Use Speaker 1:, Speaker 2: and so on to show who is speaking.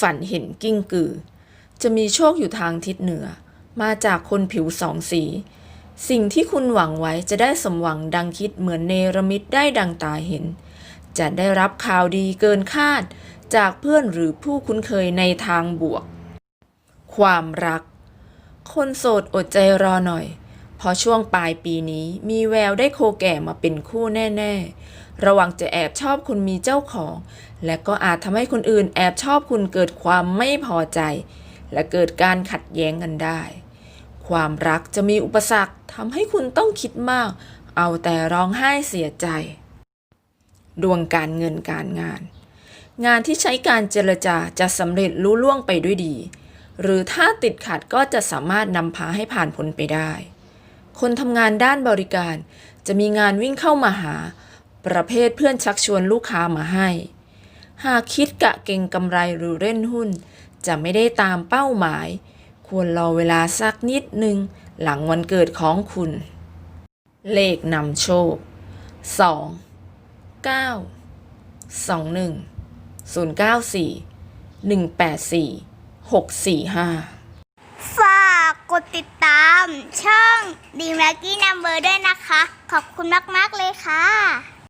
Speaker 1: ฝันเห็นกิ้งกือ จะมีโชคอยู่ทางทิศเหนือ มาจากคนผิวสองสี สิ่งที่คุณหวังไว้จะได้สมหวังดังคิดเหมือนเนรมิตได้ดังตาเห็น จะได้รับข่าวดีเกินคาด จากเพื่อนหรือผู้คุ้นเคยในทางบวก ความรัก คนโสดอดใจรอหน่อย พราะช่วงปลายปีนี้มีแววได้โคแก่มาเป็นคู่แน่ ๆ ระวังจะแอบชอบคนมีเจ้าของ และก็อาจทำให้คนอื่นแอบชอบคุณเกิดความไม่พอใจ และเกิดการขัดแย้งกันได้ ความรักจะมีอุปสรรคทำให้คุณต้องคิดมาก เอาแต่ร้องไห้เสียใจ ดวงการเงินการงาน งานที่ใช้การเจรจาจะสำเร็จลุล่วงไปด้วยดี หรือถ้าติดขัดก็จะสามารถนำพาให้ผ่านพ้นไปได้ คนทำงานด้านบริการ จะมีงานวิ่งเข้ามาหา ประเภทเพื่อนชักชวนลูกค้ามาให้ หากคิดกะเก่งกำไรหรือเล่นหุ้น จะไม่ได้ตามเป้าหมาย ควรรอเวลาสักนิดหนึ่งหลังวันเกิดของคุณ เลขนำโชค 2 9 2 1 0 9 4 1 8 4 6 4 5
Speaker 2: ฝากกดติดตามช่อง ดีแม็กกี้นัมเบอร์ด้วยนะคะ ขอบคุณมาก ๆ เลยค่ะ